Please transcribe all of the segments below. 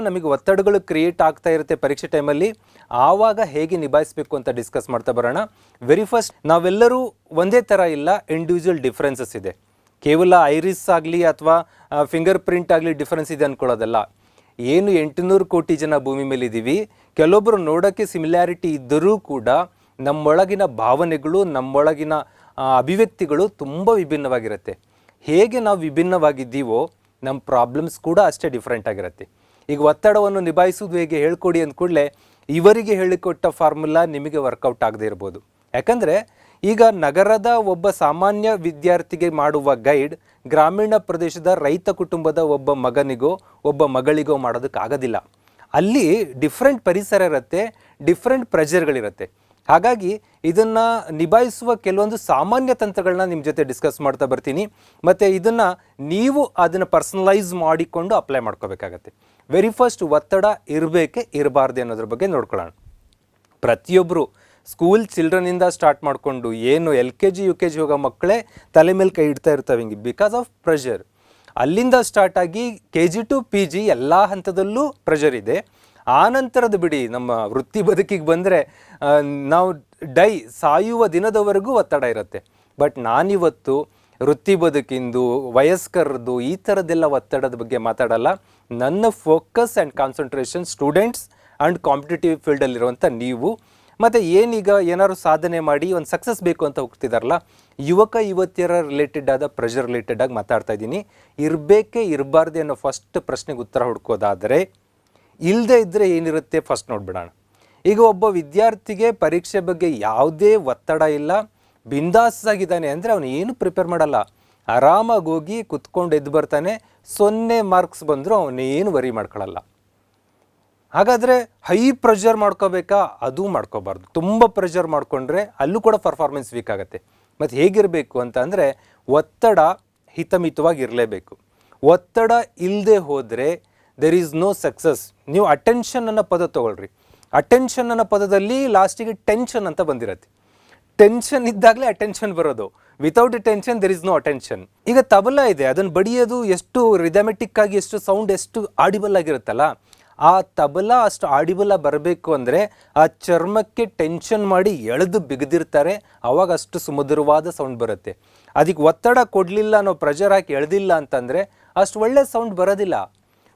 ನಮಗೆ ಒತ್ತಡಗಳು ಕ್ರಿಯೇಟ್ ಆಗ್ತಾ ಇರುತ್ತೆ ಪರೀಕ್ಷೆ ಟೈಮಲ್ಲಿ ಆವಾಗ ಹೇಗೆ ನಿಭಾಯಿಸಬೇಕು ಅಂತ ಡಿಸ್ಕಸ್ ಮಾಡ್ತಾ ಬರೋಣ. ವೆರಿ ಫಸ್ಟ್ ನಾವೆಲ್ಲರೂ ಒಂದೇ ಥರ ಇಲ್ಲ ಇಂಡಿವಿಜುವಲ್ ಡಿಫ್ರೆನ್ಸಸ್ ಇದೆ. ಕೇವಲ ಐರಿಸ್ ಆಗಲಿ ಅಥವಾ ಫಿಂಗರ್ ಪ್ರಿಂಟ್ ಆಗಲಿ ಡಿಫ್ರೆನ್ಸ್ ಇದೆ ಅಂದ್ಕೊಳ್ಳೋದಲ್ಲ ಏನು ಎಂಟುನೂರು ಕೋಟಿ ಜನ ಭೂಮಿ ಮೇಲೆ ಇದ್ದೀವಿ ಕೆಲವೊಬ್ಬರು ನೋಡೋಕ್ಕೆ ಸಿಮಿಲ್ಯಾರಿಟಿ ಇದ್ದರೂ ಕೂಡ ನಮ್ಮೊಳಗಿನ ಭಾವನೆಗಳು, ನಮ್ಮೊಳಗಿನ ಅಭಿವ್ಯಕ್ತಿಗಳು ತುಂಬ ವಿಭಿನ್ನವಾಗಿರುತ್ತೆ. ಹೇಗೆ ನಾವು ವಿಭಿನ್ನವಾಗಿದ್ದೀವೋ, ನಮ್ಮ ಪ್ರಾಬ್ಲಮ್ಸ್ ಕೂಡ ಅಷ್ಟೇ ಡಿಫ್ರೆಂಟ್ ಆಗಿರುತ್ತೆ. ಈಗ ಒತ್ತಡವನ್ನು ನಿಭಾಯಿಸುವುದು ಹೇಗೆ ಹೇಳ್ಕೊಡಿ ಅಂದ ಕೂಡಲೇ ಇವರಿಗೆ ಹೇಳಿಕೊಟ್ಟ ಫಾರ್ಮುಲಾ ನಿಮಗೆ ವರ್ಕೌಟ್ ಆಗದೆ ಇರ್ಬೋದು. ಯಾಕಂದರೆ ಈಗ ನಗರದ ಒಬ್ಬ ಸಾಮಾನ್ಯ ವಿದ್ಯಾರ್ಥಿಗೆ ಮಾಡುವ ಗೈಡ್ ಗ್ರಾಮೀಣ ಪ್ರದೇಶದ ರೈತ ಕುಟುಂಬದ ಒಬ್ಬ ಮಗನಿಗೋ, ಒಬ್ಬ ಮಗಳಿಗೋ ಮಾಡೋದಕ್ಕಾಗೋದಿಲ್ಲ ಅಲ್ಲಿ ಡಿಫ್ರೆಂಟ್ ಪರಿಸರ ಇರುತ್ತೆ ಡಿಫ್ರೆಂಟ್ ಪ್ರೆಷರ್ಗಳಿರುತ್ತೆ ಹಾಗಾಗಿ ಇದನ್ನು ನಿಭಾಯಿಸುವ ಕೆಲವೊಂದು ಸಾಮಾನ್ಯ ತಂತ್ರಗಳನ್ನ ನಿಮ್ಮ ಜೊತೆ ಡಿಸ್ಕಸ್ ಮಾಡ್ತಾ ಬರ್ತೀನಿ. ಮತ್ತು ಇದನ್ನು ನೀವು ಅದನ್ನು ಪರ್ಸನಲೈಸ್ ಮಾಡಿಕೊಂಡು ಅಪ್ಲೈ ಮಾಡ್ಕೋಬೇಕಾಗತ್ತೆ. ವೆರಿ ಫಸ್ಟ್ ಒತ್ತಡ ಇರಬೇಕೆ ಇರಬಾರ್ದು ಅನ್ನೋದ್ರ ಬಗ್ಗೆ ನೋಡ್ಕೊಳ್ಳೋಣ. ಪ್ರತಿಯೊಬ್ಬರು ಸ್ಕೂಲ್ ಚಿಲ್ಡ್ರನಿಂದ ಸ್ಟಾರ್ಟ್ ಮಾಡಿಕೊಂಡು ಏನು L K G, U K G ಹೋಗೋ ಮಕ್ಕಳೇ ತಲೆ ಮೇಲೆ ಕೈ ಇಡ್ತಾ ಇರ್ತವೆ ಹಿಂಗೆ ಬಿಕಾಸ್ ಆಫ್ ಪ್ರೆಷರ್ ಅಲ್ಲಿಂದ ಸ್ಟಾರ್ಟ್ ಆಗಿ K G to P G ಎಲ್ಲ ಹಂತದಲ್ಲೂ ಪ್ರೆಷರ್ ಇದೆ. ಆ ನಂತರದ ಬಿಡಿ ನಮ್ಮ ವೃತ್ತಿ ಬದುಕಿಗೆ ಬಂದರೆ ನಾವು ಡೈ ಸಾಯುವ ದಿನದವರೆಗೂ ಒತ್ತಡ ಇರುತ್ತೆ. ಬಟ್ ನಾನಿವತ್ತು ವೃತ್ತಿ ಬದುಕಿಂದು, ವಯಸ್ಕರದ್ದು, ಈ ಥರದ್ದೆಲ್ಲ ಒತ್ತಡದ ಬಗ್ಗೆ ಮಾತಾಡಲ್ಲ. ನನ್ನ focus and concentration students and competitive ಫೀಲ್ಡಲ್ಲಿರುವಂಥ ನೀವು. ಮತ್ತು ಏನೀಗ ಏನಾದ್ರು ಸಾಧನೆ ಮಾಡಿ, ಒಂದು ಸಕ್ಸಸ್ ಬೇಕು ಅಂತ ಹೋಗ್ತಿದಾರಲ್ಲ, ಯುವಕ, ಯುವತಿಯರ ರಿಲೇಟೆಡ್ ಆದ ಪ್ರೆಷರ್ ರಿಲೇಟೆಡ್ ಆಗಿ ಮಾತಾಡ್ತಾ ಇದ್ದೀನಿ. ಇರಬೇಕೇ ಇರಬಾರ್ದೆ ಅನ್ನೋ ಫಸ್ಟ್ ಪ್ರಶ್ನೆಗೆ ಉತ್ತರ ಹುಡ್ಕೋದಾದರೆ ಇಲ್ಲದೆ ಇದ್ದರೆ ಏನಿರುತ್ತೆ? ಫಸ್ಟ್ ನೋಡ್ಬಿಡೋಣ. ಈಗ ಒಬ್ಬ ವಿದ್ಯಾರ್ಥಿಗೆ ಪರೀಕ್ಷೆ ಬಗ್ಗೆ ಯಾವುದೇ ಒತ್ತಡ ಇಲ್ಲ. ಬಿಂದಾಸ್ ಆಗಿದ್ದಾನೆ ಅಂದರೆ ಅವನು ಏನು ಪ್ರಿಪೇರ್ ಮಾಡಲ್ಲ. ಆರಾಮಾಗಿ ಹೋಗಿ ಕುತ್ಕೊಂಡು ಎದ್ದು ಬರ್ತಾನೆ, ಸೊನ್ನೆ ಮಾರ್ಕ್ಸ್ ಬಂದರೂ ಅವನೇನು ವರಿ ಮಾಡ್ಕೊಳ್ಳಲ್ಲ ಹಾಗಾದರೆ ಹೈ ಪ್ರೆಷರ್ ಮಾಡ್ಕೋಬೇಕಾ? ಅದು ಮಾಡ್ಕೋಬಾರ್ದು. ತುಂಬ ಪ್ರೆಷರ್ ಮಾಡಿಕೊಂಡ್ರೆ ಅಲ್ಲೂ ಕೂಡ ಪರ್ಫಾರ್ಮೆನ್ಸ್ ವೀಕ್ ಆಗುತ್ತೆ. ಮತ್ತು ಹೇಗಿರಬೇಕು ಅಂತ ಅಂದರೆ ಒತ್ತಡ ಹಿತಮಿತವಾಗಿ ಇರಲೇಬೇಕು ಒತ್ತಡ ಇಲ್ಲದೆ ಹೋದರೆ ದೆರ್ ಈಸ್ ನೋ ಸಕ್ಸಸ್ ನೀವು ಅಟೆನ್ಷನ್ ಅನ್ನೋ ಪದ ತೊಗೊಳ್ರಿ. ಅಟೆನ್ಷನ್ ಅನ್ನೋ ಪದದಲ್ಲಿ ಲಾಸ್ಟಿಗೆ ಟೆನ್ಷನ್ ಅಂತ ಬಂದಿರತ್ತೆ. ಟೆನ್ಷನ್ ಇದ್ದಾಗಲೇ ಅಟೆನ್ಷನ್ ಬರೋದು. Without tension there is no attention ಈಗ ತಬಲ ಇದೆ, ಅದನ್ನು ಬಡಿಯೋದು ಎಷ್ಟು ರಿದಮೆಟಿಕ್ ಆಗಿ ಎಷ್ಟು ಸೌಂಡ್ ಎಷ್ಟು ಆಡಿಬಲ್ ಆಗಿರುತ್ತಲ್ಲ, ಆ ತಬಲ ಅಷ್ಟು ಆಡಿಬಲ್ ಬರಬೇಕು ಅಂದರೆ ಆ ಚರ್ಮಕ್ಕೆ ಟೆನ್ಷನ್ ಮಾಡಿ ಎಳೆದು ಬಿಗದಿರ್ತಾರೆ, ಅವಾಗ ಅಷ್ಟು ಸುಮಧುರವಾದ ಸೌಂಡ್ ಬರುತ್ತೆ. ಅದಕ್ಕೆ ಒತ್ತಡ ಕೊಡಲಿಲ್ಲ ಅನ್ನೋ ಪ್ರೆಷರ್ ಹಾಕಿ ಎಳೆದಿಲ್ಲ ಅಂತಂದರೆ ಅಷ್ಟು ಒಳ್ಳೆ ಸೌಂಡ್ ಬರೋದಿಲ್ಲ.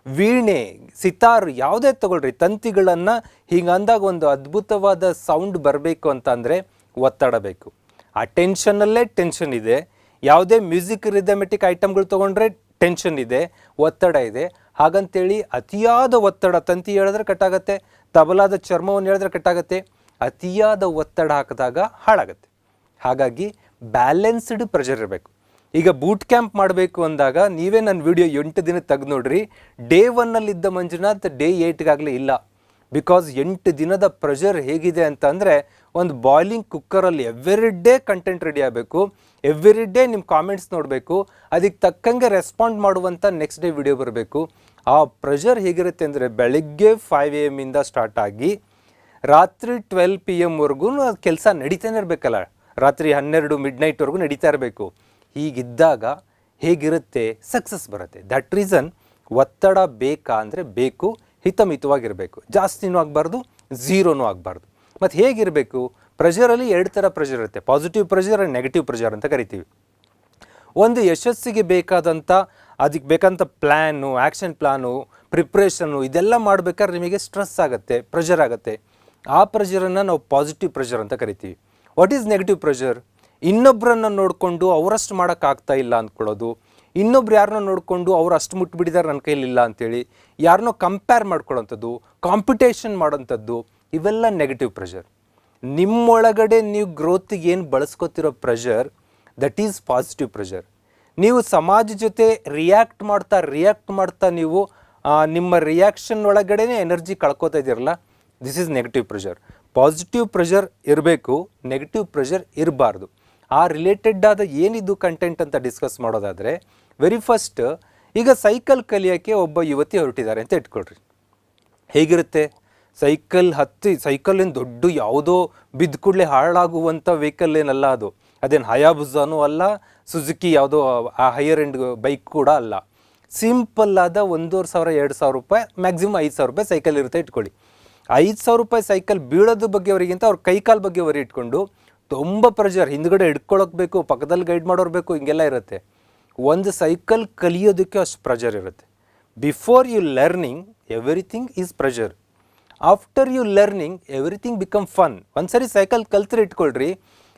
ವೀಣೆ, ಸಿತಾರ್ ಯಾವುದೇ ತಗೊಳ್ರಿ, ತಂತಿಗಳನ್ನು ಹಿಂಗೆ ಅಂದಾಗ ಒಂದು ಅದ್ಭುತವಾದ ಸೌಂಡ್ ಬರಬೇಕು ಅಂತಂದರೆ ಒತ್ತಡ ಬೇಕು ಆ ಟೆನ್ಷನ್ನಲ್ಲೇ ಟೆನ್ಷನ್ ಇದೆ. ಯಾವುದೇ ಮ್ಯೂಸಿಕ್ ರಿದಮೆಟಿಕ್ ಐಟಮ್ಗಳು ತೊಗೊಂಡ್ರೆ ಟೆನ್ಷನ್ ಇದೆ, ಒತ್ತಡ ಇದೆ. ಹಾಗಂತೇಳಿ ಅತಿಯಾದ ಒತ್ತಡ ತಂತಿ ಹೇಳಿದ್ರೆ ಕಟ್ಟಾಗತ್ತೆ, ತಬಲಾದ ಚರ್ಮವನ್ನು ಹೇಳಿದ್ರೆ ಕಟ್ಟಾಗತ್ತೆ, ಅತಿಯಾದ ಒತ್ತಡ ಹಾಕಿದಾಗ ಹಾಳಾಗತ್ತೆ. ಹಾಗಾಗಿ ಬ್ಯಾಲೆನ್ಸ್ಡ್ ಪ್ರೆಷರ್ ಇರಬೇಕು. ಈಗ ಬೂಟ್ ಕ್ಯಾಂಪ್ ಮಾಡಬೇಕು ಅಂದಾಗ ನೀವೇ ನನ್ನ ವಿಡಿಯೋ ಎಂಟು ದಿನ ತೆಗೆದು ನೋಡ್ರಿ. ಡೇ ಒನ್ನಲ್ಲಿದ್ದ ಮಂಜುನಾಥ್, ಡೇ ಏಯ್ಟ್ಗಾಗಲೇ ಇಲ್ಲ. ಬಿಕಾಸ್ ಎಂಟು ದಿನದ ಪ್ರೆಷರ್ ಹೇಗಿದೆ ಅಂತ ಅಂದರೆ ಒಂದು ಬಾಯ್ಲಿಂಗ್ ಕುಕ್ಕರಲ್ಲಿ ಎವ್ರಿ ಡೇ ಕಂಟೆಂಟ್ ರೆಡಿ ಆಗಬೇಕು. ಎವ್ರಿ ಡೇ ನಿಮ್ಮ ಕಾಮೆಂಟ್ಸ್ ನೋಡಬೇಕು. ಅದಕ್ಕೆ ತಕ್ಕಂಗೆ ರೆಸ್ಪಾಂಡ್ ಮಾಡುವಂಥ ನೆಕ್ಸ್ಟ್ ಡೇ ವಿಡಿಯೋ ಬರಬೇಕು. ಆ ಪ್ರೆಷರ್ ಹೇಗಿರುತ್ತೆ ಅಂದರೆ ಬೆಳಗ್ಗೆ ಫೈವ್ ಎ ಎಮ್ಮಿಂದ ಸ್ಟಾರ್ಟ್ ಆಗಿ ರಾತ್ರಿ ಟ್ವೆಲ್ ಪಿ ಎಮ್ವರೆಗೂ ಕೆಲಸ ನಡೀತಾನೆ ಇರಬೇಕಲ್ಲ. ರಾತ್ರಿ ಹನ್ನೆರಡು ಮಿಡ್ ನೈಟ್ವರೆಗೂ ನಡೀತಾ ಇರಬೇಕು. ಹೀಗಿದ್ದಾಗ ಹೇಗಿರುತ್ತೆ? ಸಕ್ಸಸ್ ಬರುತ್ತೆ. ದಟ್ ರೀಸನ್ ಒತ್ತಡ ಬೇಕಾ ಅಂದರೆ ಬೇಕು. ಹಿತಮಿತವಾಗಿರಬೇಕು. ಜಾಸ್ತಿನೂ ಆಗಬಾರ್ದು, ಝೀರೋನೂ ಆಗಬಾರ್ದು. ಮತ್ತು ಹೇಗಿರಬೇಕು? ಪ್ರೆಷರಲ್ಲಿ ಎರಡು ಥರ ಪ್ರೆಷರ್ ಇರುತ್ತೆ. Positive pressure and negative pressure ಅಂತ ಕರಿತೀವಿ. ಒಂದು ಯಶಸ್ಸಿಗೆ ಬೇಕಾದಂಥ ಅದಕ್ಕೆ ಬೇಕಂತ ಪ್ಲ್ಯಾನು ಆ್ಯಕ್ಷನ್ ಪ್ಲ್ಯಾನು ಪ್ರಿಪ್ರೇಷನ್ನು ಇದೆಲ್ಲ ಮಾಡಬೇಕಾದ್ರೆ ನಿಮಗೆ ಸ್ಟ್ರೆಸ್ ಆಗುತ್ತೆ ಪ್ರೆಷರ್ ಆಗುತ್ತೆ. ಆ ಪ್ರೆಷರನ್ನು ನಾವು ಪಾಸಿಟಿವ್ ಪ್ರೆಷರ್ ಅಂತ ಕರಿತೀವಿ. ವಾಟ್ ಈಸ್ ನೆಗೆಟಿವ್ ಪ್ರೆಷರ್ ಇನ್ನೊಬ್ಬರನ್ನು ನೋಡಿಕೊಂಡು ಅವರಷ್ಟು ಮಾಡೋಕ್ಕಾಗ್ತಾ ಇಲ್ಲ ಅಂದ್ಕೊಳ್ಳೋದು. ಇನ್ನೊಬ್ರು ಯಾರನ್ನೋ ನೋಡಿಕೊಂಡು ಅವ್ರು ಅಷ್ಟು ಮುಟ್ಬಿಟ್ಟಿದ್ದಾರೆ ನನ್ನ ಕೈಲಿಲ್ಲ ಅಂತೇಳಿ ಯಾರನ್ನೋ ಕಂಪೇರ್ ಮಾಡ್ಕೊಳ್ಳೋಂಥದ್ದು ಕಾಂಪಿಟೇಷನ್ ಮಾಡೋಂಥದ್ದು, ಇವೆಲ್ಲ ನೆಗೆಟಿವ್ ಪ್ರೆಷರ್ ನಿಮ್ಮೊಳಗಡೆ ನೀವು ಗ್ರೋತಿಗೆ ಏನು ಬಳಸ್ಕೊತಿರೋ pressure that is positive pressure ನೀವು ಸಮಾಜ ಜೊತೆ ರಿಯಾಕ್ಟ್ ಮಾಡ್ತಾ ರಿಯಾಕ್ಟ್ ಮಾಡ್ತಾ ನೀವು ನಿಮ್ಮ ರಿಯಾಕ್ಷನ್ ಒಳಗಡೆನೇ ಎನರ್ಜಿ ಕಳ್ಕೊತಾ ಇದ್ದೀರಲ್ಲ this is negative pressure positive pressure ಇರಬೇಕು ನೆಗೆಟಿವ್ ಪ್ರೆಷರ್ ಇರಬಾರ್ದು. ಆ ರಿಲೇಟೆಡ್ ಆದ ಏನಿದು ಕಂಟೆಂಟ್ ಅಂತ ಡಿಸ್ಕಸ್ ಮಾಡೋದಾದರೆ ವೆರಿ ಫಸ್ಟ್ ಈಗ ಸೈಕಲ್ ಕಲಿಯೋಕ್ಕೆ ಒಬ್ಬ ಯುವತಿ ಹೊರಟಿದ್ದಾರೆ ಅಂತ ಇಟ್ಕೊಳ್ರಿ. ಹೇಗಿರುತ್ತೆ? ಸೈಕಲ್ ಹತ್ತಿ ಸೈಕಲ್ ಏನು ದೊಡ್ಡ ಯಾವುದೋ ಬಿದ್ದ ಕೂಡಲೇ ಹಾಳಾಗುವಂಥ ವೆಹಿಕಲ್ ಏನಲ್ಲ ಅದು. ಅದೇನು ಹಯಾಬುಜಾನೂ ಅಲ್ಲ ಸುಜುಕಿ ಯಾವುದೋ ಆ ಹೈಯರ್ ಎಂಡ್ ಬೈಕ್ ಕೂಡ ಅಲ್ಲ. ಸಿಂಪಲ್ ಆದ ಒಂದೂವರೆ ಸಾವಿರ, ಎರಡು ಸಾವಿರ ರೂಪಾಯಿ ಮ್ಯಾಕ್ಸಿಮಮ್ ಐದು ಸಾವಿರ ರೂಪಾಯಿ ಸೈಕಲ್ ಇರುತ್ತೆ ಇಟ್ಕೊಳ್ಳಿ. ಐದು ಸಾವಿರ ರೂಪಾಯಿ ಸೈಕಲ್ ಬೀಳೋದು ಬಗ್ಗೆ ಅವರಿಗಿಂತ ಅವ್ರ ಕೈಕಾಲು ಬಗ್ಗೆ ವರಿ ಇಟ್ಕೊಂಡು ತುಂಬ ಪ್ರೆಷರ್ ಹಿಂದ್ಗಡೆ ಹಿಡ್ಕೊಳಕ್ಕೆ ಬೇಕು, ಪಕ್ಕದಲ್ಲಿ ಗೈಡ್ ಮಾಡೋರು ಬೇಕು, ಹಿಂಗೆಲ್ಲ ಇರುತ್ತೆ. ಒಂದು ಸೈಕಲ್ ಕಲಿಯೋದಕ್ಕೆ ಅಷ್ಟು ಪ್ರೆಷರ್ ಇರುತ್ತೆ. Before you learning everything is pressure after you learning everything become fun ಒಂದ್ಸರಿ ಸೈಕಲ್ ಕಲ್ತ್ರೆ ಇಟ್ಕೊಳ್ರಿ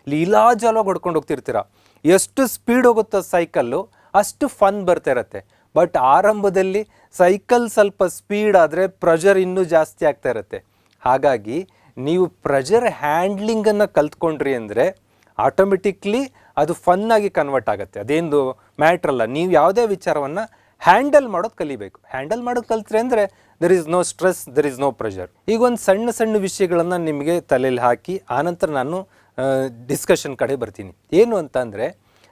ಲೀಲಾಜಾಲವಾಗಿ ಹೊಡ್ಕೊಂಡು ಹೋಗ್ತಿರ್ತೀರ. ಎಷ್ಟು ಸ್ಪೀಡ್ ಹೋಗುತ್ತೋ ಸೈಕಲ್ಲು ಅಷ್ಟು ಫನ್ ಬರ್ತಾ ಇರತ್ತೆ. ಬಟ್ ಆರಂಭದಲ್ಲಿ ಸೈಕಲ್ ಸ್ವಲ್ಪ ಸ್ಪೀಡ್ ಆದರೆ ಪ್ರೆಷರ್ ಇನ್ನೂ ಜಾಸ್ತಿ ಆಗ್ತಾ ಇರುತ್ತೆ. ಹಾಗಾಗಿ ನೀವು ಪ್ರೆಷರ್ ಹ್ಯಾಂಡ್ಲಿಂಗನ್ನು ಕಲ್ತ್ಕೊಂಡ್ರಿ ಅಂದರೆ ಆಟೋಮೆಟಿಕ್ಲಿ ಅದು ಫನ್ನಾಗಿ ಕನ್ವರ್ಟ್ ಆಗುತ್ತೆ. ಅದೇನು ಮ್ಯಾಟ್ರಲ್ಲ ನೀವು ಯಾವುದೇ ವಿಚಾರವನ್ನು ಹ್ಯಾಂಡಲ್ ಮಾಡೋದು ಕಲಿಬೇಕು. ಹ್ಯಾಂಡಲ್ ಮಾಡೋದು ಕಲ್ತ್ರೆ ಅಂದರೆ there is no stress there is no pressure ಈಗ ಒಂದು ಸಣ್ಣ ಸಣ್ಣ ವಿಷಯಗಳನ್ನು ನಿಮಗೆ ತಲೆಯಲ್ಲಿ ಹಾಕಿ ಆನಂತರ ನಾನು ಡಿಸ್ಕಷನ್ ಕಡೆ ಬರ್ತೀನಿ. ಏನು ಅಂತ ಅಂದರೆ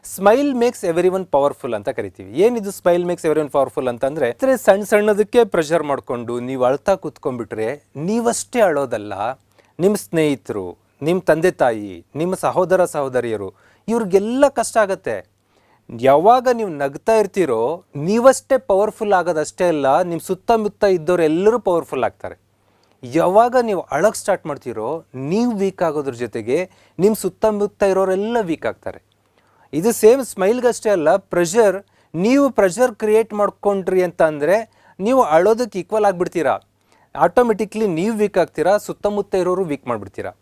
smile makes everyone powerful ಅಂತ ಕರಿತೀವಿ. ಏನಿದು smile makes everyone powerful ಅಂತಂದರೆ ಸಣ್ಣ ಸಣ್ಣದಕ್ಕೆ ಪ್ರೆಷರ್ ಮಾಡಿಕೊಂಡು ನೀವು ಅಳ್ತಾ ಕೂತ್ಕೊಂಡ್ಬಿಟ್ರೆ ನೀವಷ್ಟೇ ಅಳೋದಲ್ಲ. ನಿಮ್ಮ ಸ್ನೇಹಿತರು ನಿಮ್ಮ ತಂದೆ ತಾಯಿ ನಿಮ್ಮ ಸಹೋದರ ಸಹೋದರಿಯರು, ಇವ್ರಿಗೆಲ್ಲ ಕಷ್ಟ ಆಗುತ್ತೆ. ಯಾವಾಗ ನೀವು ನಗ್ತಾ ಇರ್ತೀರೋ, ನೀವಷ್ಟೇ ಪವರ್ಫುಲ್ ಆಗೋದಷ್ಟೇ ಅಲ್ಲ ನಿಮ್ಮ ಸುತ್ತಮುತ್ತ ಇದ್ದವ್ರು ಎಲ್ಲರೂ ಪವರ್ಫುಲ್ ಆಗ್ತಾರೆ. ಯಾವಾಗ ನೀವು ಅಳಕ್ಕೆ ಸ್ಟಾರ್ಟ್ ಮಾಡ್ತೀರೋ, ನೀವು ವೀಕ್ ಆಗೋದ್ರ ಜೊತೆಗೆ ನಿಮ್ಮ ಸುತ್ತಮುತ್ತ ಇರೋರೆಲ್ಲ ವೀಕ್ ಆಗ್ತಾರೆ. ಇದು ಸೇಮ್ ಸ್ಮೈಲ್ಗಷ್ಟೇ ಅಲ್ಲ ಪ್ರೆಷರ್ ನೀವು ಪ್ರೆಷರ್ ಕ್ರಿಯೇಟ್ ಮಾಡ್ಕೊಂಡ್ರಿ ಅಂತ ಅಂದರೆ, ನೀವು ಅಳೋದಕ್ಕೆ ಈಕ್ವಲ್ ಆಗಿಬಿಡ್ತೀರಾ. ಆಟೋಮೆಟಿಕ್ಲಿ ನೀವು ವೀಕ್ ಆಗ್ತೀರಾ, ಸುತ್ತಮುತ್ತ ಇರೋರು ವೀಕ್ ಮಾಡಿಬಿಡ್ತೀರಾ?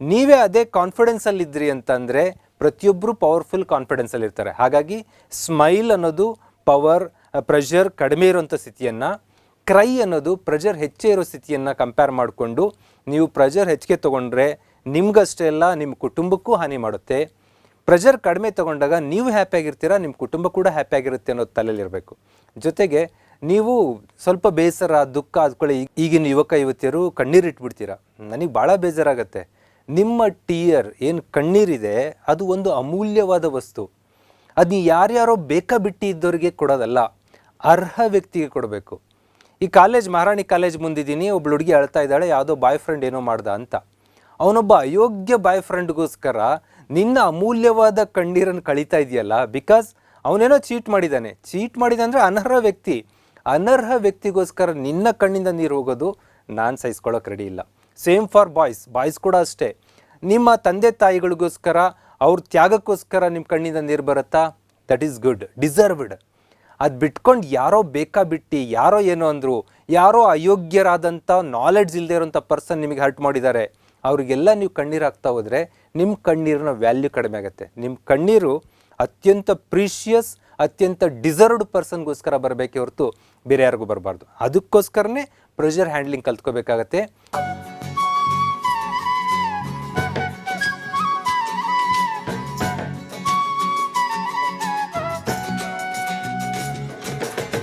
ನೀವೇ ಅದೇ ಕಾನ್ಫಿಡೆನ್ಸಲ್ಲಿ ಇದ್ರಿ ಅಂತಂದರೆ ಪ್ರತಿಯೊಬ್ಬರು ಪವರ್ಫುಲ್ ಕಾನ್ಫಿಡೆನ್ಸಲ್ಲಿ ಇರ್ತಾರೆ. ಹಾಗಾಗಿ ಸ್ಮೈಲ್ ಅನ್ನೋದು ಪವರ್ ಪ್ರೆಷರ್ ಕಡಿಮೆ ಇರೋಂಥ ಸ್ಥಿತಿಯನ್ನು ಕ್ರೈ ಅನ್ನೋದು ಪ್ರೆಷರ್ ಹೆಚ್ಚೇ ಇರೋ ಸ್ಥಿತಿಯನ್ನು ಕಂಪೇರ್ ಮಾಡಿಕೊಂಡು ನೀವು ಪ್ರೆಷರ್ ಹೆಚ್ಚಿಗೆ ತೊಗೊಂಡ್ರೆ ನಿಮ್ಗಷ್ಟೇ ಅಲ್ಲ, ನಿಮ್ಮ ಕುಟುಂಬಕ್ಕೂ ಹಾನಿ ಮಾಡುತ್ತೆ. ಪ್ರೆಷರ್ ಕಡಿಮೆ ತಗೊಂಡಾಗ ನೀವು ಹ್ಯಾಪಿಯಾಗಿರ್ತೀರಾ ನಿಮ್ಮ ಕುಟುಂಬ ಕೂಡ ಹ್ಯಾಪಿಯಾಗಿರುತ್ತೆ ಅನ್ನೋದು ತಲೆಯಲ್ಲಿರಬೇಕು ಜೊತೆಗೆ ನೀವು ಸ್ವಲ್ಪ ಬೇಸರ, ದುಃಖ ಅದ್ಕೊಳ್ಳಿ ಈಗಿನ ಯುವಕ, ಯುವತಿಯರು ಕಣ್ಣೀರಿಟ್ಬಿಡ್ತೀರಾ? ನನಗೆ ಭಾಳ ಬೇಜಾರಾಗತ್ತೆ. ನಿಮ್ಮ ಟಿಯರ್ ಏನು ಕಣ್ಣೀರಿದೆ, ಅದು ಒಂದು ಅಮೂಲ್ಯವಾದ ವಸ್ತು. ಅದು ಯಾರ್ಯಾರೋ ಬೇಕಾ ಬಿಟ್ಟು ಇದ್ದವರಿಗೆ ಕೊಡೋದಲ್ಲ, ಅರ್ಹ ವ್ಯಕ್ತಿಗೆ ಕೊಡಬೇಕು. ಈ ಕಾಲೇಜ್, ಮಹಾರಾಣಿ ಕಾಲೇಜ್ ಮುಂದಿದ್ದೀನಿ, ಒಬ್ಳು ಹುಡುಗಿ ಅಳ್ತಾ ಇದ್ದಾಳೆ, ಯಾವುದೋ ಬಾಯ್ ಫ್ರೆಂಡ್ ಏನೋ ಮಾಡ್ದ ಅಂತ. ಅವನೊಬ್ಬ ಅಯೋಗ್ಯ ಬಾಯ್ ಫ್ರೆಂಡ್ಗೋಸ್ಕರ ನಿನ್ನ ಅಮೂಲ್ಯವಾದ ಕಣ್ಣೀರನ್ನು ಕಳೀತಾ ಇದೆಯಲ್ಲ, ಬಿಕಾಸ್ ಅವನೇನೋ ಚೀಟ್ ಮಾಡಿದ್ದಾನೆ. ಚೀಟ್ ಮಾಡಿದ ಅಂದರೆ ಅನರ್ಹ ವ್ಯಕ್ತಿ. ಅನರ್ಹ ವ್ಯಕ್ತಿಗೋಸ್ಕರ ನಿನ್ನ ಕಣ್ಣಿಂದ ನೀರು ಹೋಗೋದು ನಾನು ಸಹಿಸ್ಕೊಳ್ಳೋಕೆ ರೆಡಿ ಇಲ್ಲ. ಸೇಮ್ ಫಾರ್ ಬಾಯ್ಸ್ ಬಾಯ್ಸ್ ಕೂಡ ಅಷ್ಟೇ. ನಿಮ್ಮ ತಂದೆ ತಾಯಿಗಳಿಗೋಸ್ಕರ, ಅವ್ರ ತ್ಯಾಗಕ್ಕೋಸ್ಕರ ನಿಮ್ಮ ಕಣ್ಣಿಂದ ನೀರು ಬರುತ್ತಾ? ದಟ್ ಈಸ್ ಗುಡ್ ಡಿಸರ್ವ್ಡ್ ಅದು ಬಿಟ್ಕೊಂಡು ಯಾರೋ ಬೇಕಾ ಬಿಟ್ಟು, ಯಾರೋ ಏನೋ ಅಂದರು, ಯಾರೋ ಅಯೋಗ್ಯರಾದಂಥ ನಾಲೆಡ್ಜ್ ಇಲ್ಲದೆ ಇರೋಂಥ ಪರ್ಸನ್ ನಿಮಗೆ ಹರ್ಟ್ ಮಾಡಿದ್ದಾರೆ. ಅವರಿಗೆಲ್ಲ ನೀವು ಕಣ್ಣೀರು ಹಾಕ್ತಾ ಹೋದರೆ ನಿಮ್ಮ ಕಣ್ಣೀರಿನ ವ್ಯಾಲ್ಯೂ ಕಡಿಮೆ ಆಗುತ್ತೆ. ನಿಮ್ಮ ಕಣ್ಣೀರು ಅತ್ಯಂತ ಪ್ರೀಷಿಯಸ್ ಅತ್ಯಂತ ಡಿಸರ್ವ್ಡ್ ಪರ್ಸನ್ಗೋಸ್ಕರ ಬರಬೇಕೆ ಹೊರತು ಬೇರೆ ಯಾರಿಗೂ ಬರಬಾರ್ದು. ಅದಕ್ಕೋಸ್ಕರನೇ ಪ್ರೆಷರ್ ಹ್ಯಾಂಡ್ಲಿಂಗ್ ಕಲ್ತ್ಕೋಬೇಕಾಗತ್ತೆ.